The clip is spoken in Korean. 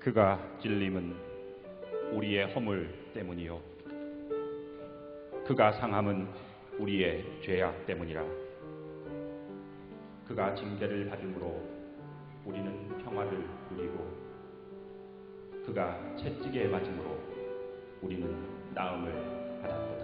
그가 찔림은 우리의 허물 때문이요. 그가 상함은 우리의 죄악 때문이라. 그가 징계를 받음으로 우리는 평화를 누리고 그가 채찍에 맞음으로 우리는 나음을 받았다.